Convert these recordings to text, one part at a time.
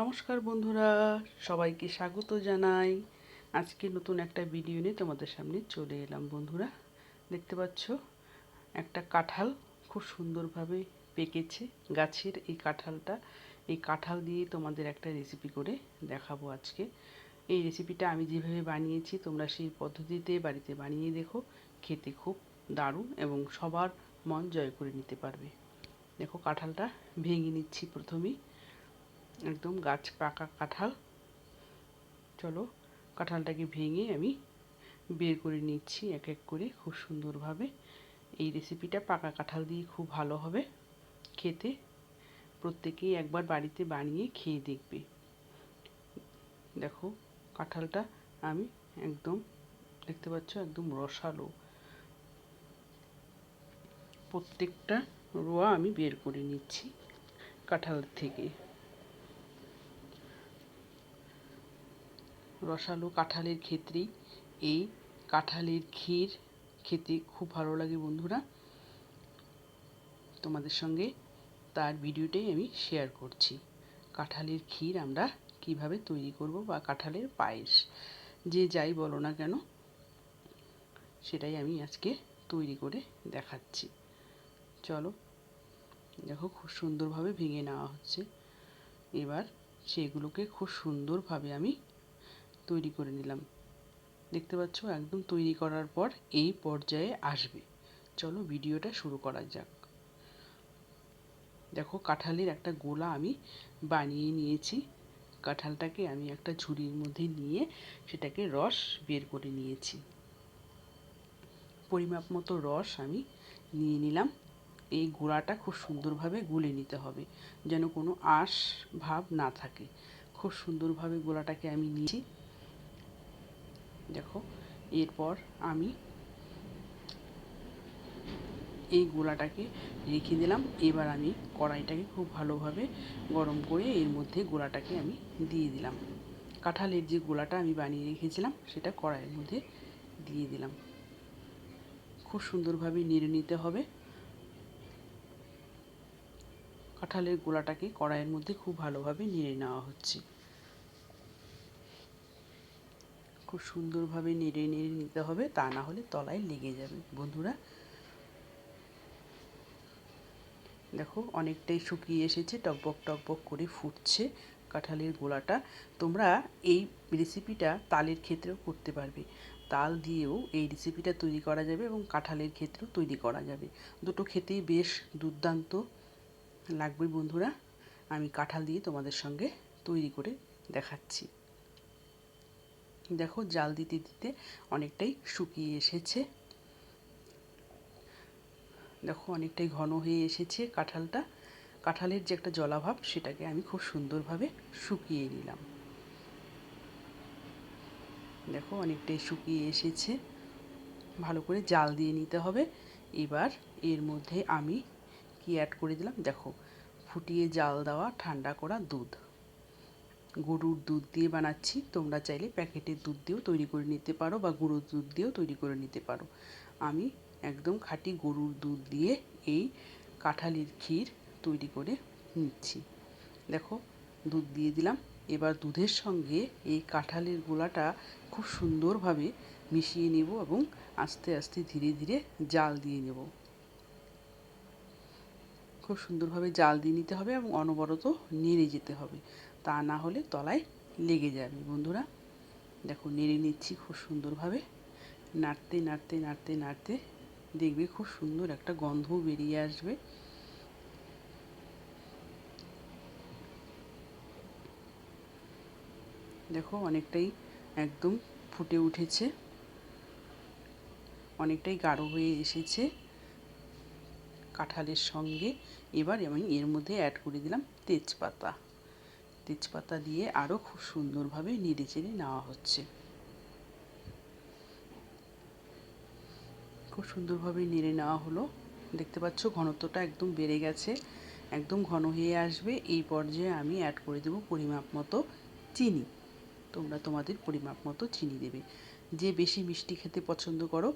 নমস্কার বন্ধুরা, সবাইকে স্বাগত জানাই। আজকে নতুন একটা ভিডিও নিয়ে তোমাদের সামনে চলে এলাম বন্ধুরা। দেখতে পাচ্ছ, একটা কাঁঠাল খুব সুন্দরভাবে পেকেছে। গাছের এই কাঁঠালটা, এই কাঁঠাল দিয়ে তোমাদের একটা রেসিপি করে দেখাবো আজকে। এই রেসিপিটা আমি যেভাবে বানিয়েছি, তোমরা সেই পদ্ধতিতে বাড়িতে বানিয়ে দেখো, খেতে খুব দারুণ এবং সবার মন জয় করে নিতে পারবে। দেখো, কাঁঠালটা ভেঙে নিচ্ছি প্রথমেই। একদম গাছ পাকা কাঁঠাল। চলো, কাঁঠালটাকে ভেঙে আমি বের করে নিচ্ছি এক এক করে খুব সুন্দরভাবে। এই রেসিপিটা পাকা কাঁঠাল দিয়ে খুব ভালো হবে। খেতে। প্রত্যেকেই একবার বাড়িতে বানিয়ে খেয়ে দেখবে। দেখো, কাঁঠালটা আমি একদম, দেখতে পাচ্ছ, একদম রসালো। প্রত্যেকটা রোয়া আমি বের করে নিচ্ছি কাঁঠাল থেকে। রসালো কাঁঠালের ক্ষেত্রেই এই কাঁঠালের ক্ষীর খেতে খুব ভালো লাগে বন্ধুরা। তোমাদের সঙ্গে তার ভিডিওটাই আমি শেয়ার করছি। কাঁঠালের ক্ষীর আমরা কীভাবে তৈরি করব বা কাঁঠালের পায়েস, যে যাই বলো না কেন, সেটাই আমি আজকে তৈরি করে দেখাচ্ছি। চলো, দেখো খুব সুন্দরভাবে ভেঙে নেওয়া হচ্ছে। এবার সেগুলোকে খুব সুন্দরভাবে আমি তৈরি করে নিলাম। দেখতে পাচ্ছ, একদম তৈরি করার পর এই পর্যায়ে আসবে। চলো ভিডিওটা শুরু করা যাক। দেখো, কাঁঠালের একটা গোলা আমি বানিয়ে নিয়েছি। কাঁঠালটাকে আমি একটা ঝুড়ির মধ্যে নিয়ে সেটাকে রস বের করে নিয়েছি। পরিমাপ মতো রস আমি নিয়ে নিলাম। এই গোড়াটা খুব সুন্দরভাবে গুলে নিতে হবে, যেন কোনো আঁশ ভাব না থাকে। খুব সুন্দরভাবে গোলাটাকে আমি নিয়েছি। দেখো, এরপর আমি এই গোলাটাকে রেখে দিলাম। এবার আমি কড়াইটাকে খুব ভালোভাবে গরম করে এর মধ্যে গোলাটাকে আমি দিয়ে দিলাম। কাঁঠালের যে গোলাটা আমি বানিয়ে রেখেছিলাম, সেটা কড়াইয়ের মধ্যে দিয়ে দিলাম। খুব সুন্দরভাবে নেড়ে নিতে হবে। কাঁঠালের গোলাটাকে কড়াইয়ের মধ্যে খুব ভালোভাবে নেড়ে নেওয়া হচ্ছে। খুব সুন্দরভাবে নেড়ে নেড়ে নিতে হবে, তা না হলে তলায় লেগে যাবে। বন্ধুরা, দেখো অনেকটাই শুকিয়ে এসেছে, টকবক টকবক করে ফুটছে কাঁঠালের গোলাটা। তোমরা এই রেসিপিটা তালের ক্ষেত্রেও করতে পারবে। তাল দিয়েও এই রেসিপিটা তৈরি করা যাবে এবং কাঁঠালের ক্ষেত্রেও তৈরি করা যাবে। দুটো খেতেই বেশ দুর্দান্ত লাগবে বন্ধুরা। আমি কাঁঠাল দিয়ে তোমাদের সঙ্গে তৈরি করে দেখাচ্ছি। দেখো, জাল দিতে দিতে অনেকটাই শুকিয়ে এসেছে। দেখো, অনেকটাই ঘন হয়ে এসেছে কাঁঠালটা। কাঁঠালের যে একটা জলাভাব, সেটাকে আমি খুব সুন্দরভাবে শুকিয়ে নিলাম। দেখো, অনেকটাই শুকিয়ে এসেছে। ভালো করে জাল দিয়ে নিতে হবে। এবার এর মধ্যে আমি কি অ্যাড করে দিলাম? দেখো, ফুটিয়ে জাল দেওয়া ঠান্ডা করা দুধ। গরুর দুধ দিয়ে বানাচ্ছি। তোমরা চাইলে প্যাকেটের দুধ দিয়েও তৈরি করে নিতে পারো বা গরুর দুধ দিয়েও তৈরি করে নিতে পারো। আমি একদম খাঁটি গরুর দুধ দিয়ে এই কাঁঠালির ক্ষীর তৈরি করে নিচ্ছি। দেখো, দুধ দিয়ে দিলাম। এবার দুধের সঙ্গে এই কাঁঠালের গোলাটা খুব সুন্দরভাবে মিশিয়ে নেব এবং আস্তে আস্তে ধীরে ধীরে জাল দিয়ে নেব। খুব সুন্দরভাবে জাল দিয়ে নিতে হবে এবং অনবরত নেড়ে যেতে হবে। তা না হলে তলায় লেগে যাবে। বন্ধুরা, দেখো নেড়ে নিচ্ছি খুব সুন্দরভাবে। নাড়তে নাড়তে নাড়তে নাড়তে দেখবে খুব সুন্দর একটা গন্ধ বেরিয়ে আসবে। দেখো অনেকটাই একদম ফুটে উঠেছে, অনেকটাই গাঢ় হয়ে এসেছে কাঁঠালের সঙ্গে। এবার আমি এর মধ্যে অ্যাড করে দিলাম তেজপাতা। তেজপাতা দিয়ে আরও খুব সুন্দরভাবে নেড়ে চেড়ে নেওয়া হচ্ছে। খুব সুন্দরভাবে নেড়ে নেওয়া হলো। দেখতে পাচ্ছ ঘনত্বটা একদম বেড়ে গেছে, একদম ঘন হয়ে আসবে। এই পর্যায়ে আমি অ্যাড করে দেবো পরিমাপ মতো চিনি। তোমরা তোমাদের পরিমাপ মতো চিনি দেবে। যে বেশি মিষ্টি খেতে পছন্দ করো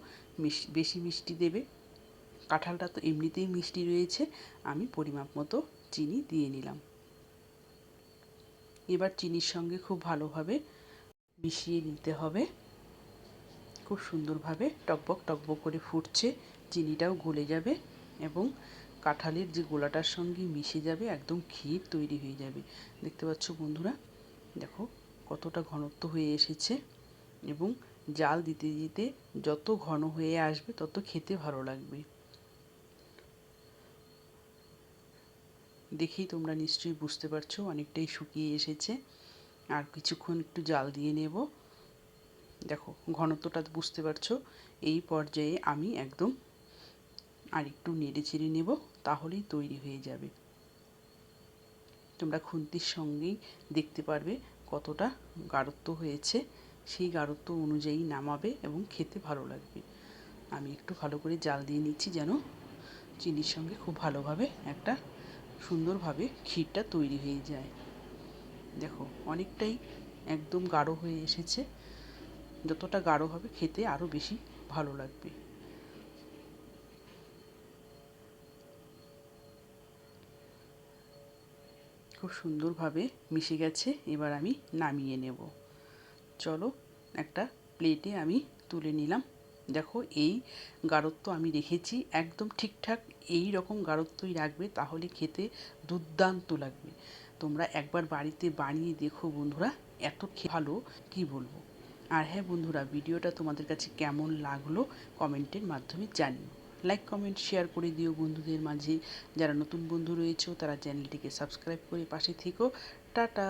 বেশি মিষ্টি দেবে। কাঁঠালটা তো এমনিতেই মিষ্টি রয়েছে। আমি পরিমাপ মতো চিনি দিয়ে নিলাম। এবার চিনির সঙ্গে খুব ভালোভাবে মিশিয়ে নিতে হবে। খুব সুন্দরভাবে টকবক টকবক করে ফুটছে, চিনিটাও গলে যাবে এবং কাঁঠালের যে গোলাটার সঙ্গে মিশে যাবে, একদম ক্ষীর তৈরি হয়ে যাবে। দেখতে পাচ্ছ বন্ধুরা, দেখো কতটা ঘনত্ব হয়ে এসেছে এবং জাল দিতে দিতে যত ঘন হয়ে আসবে, তত খেতে ভালো লাগবে। দেখেই তোমরা নিশ্চয়ই বুঝতে পারছ, অনেকটাই শুকিয়ে এসেছে। আর কিছুক্ষণ একটু জাল দিয়ে নেব। দেখো, ঘনত্বটা বুঝতে পারছ, এই পর্যায়ে আমি একদম আর একটু নেড়ে চেড়ে নেব, তাহলেই তৈরি হয়ে যাবে। তোমরা খুন্তির সঙ্গেই দেখতে পারবে কতটা গাঢ়ত্ব হয়েছে, সেই গাঢ়ত্ব অনুযায়ী নামাবে এবং খেতে ভালো লাগবে। আমি একটু ভালো করে জাল দিয়ে নিচ্ছি যেন চিনির সঙ্গে খুব ভালোভাবে একটা সুন্দরভাবে ক্ষীরটা তৈরি হয়ে যায়। দেখো, অনেকটাই একদম গাঢ় হয়ে এসেছে। যতটা গাঢ় হবে খেতে আরও বেশি ভালো লাগবে। খুব সুন্দরভাবে মিশে গেছে, এবার আমি নামিয়ে নেব। চলো একটা প্লেটে আমি তুলে নিলাম। দেখো, এই গাঢ়ত্ব আমি রেখেছি, একদম ঠিকঠাক এই রকম গাঢ়ত্বই রাখবে, তাহলে খেতে দুর্দান্ত লাগবে। তোমরা একবার বাড়িতে বানিয়ে দেখো বন্ধুরা, এত ভালো, কি বলব? আর হ্যাঁ বন্ধুরা, ভিডিওটা তোমাদের কাছে কেমন লাগল কমেন্টের মাধ্যমে জানিও। লাইক কমেন্ট শেয়ার করে দিও বন্ধুদের মাঝে। যারা নতুন বন্ধু রয়েছে, তারা চ্যানেলটিকে সাবস্ক্রাইব করে পাশে থেকো। টাটা!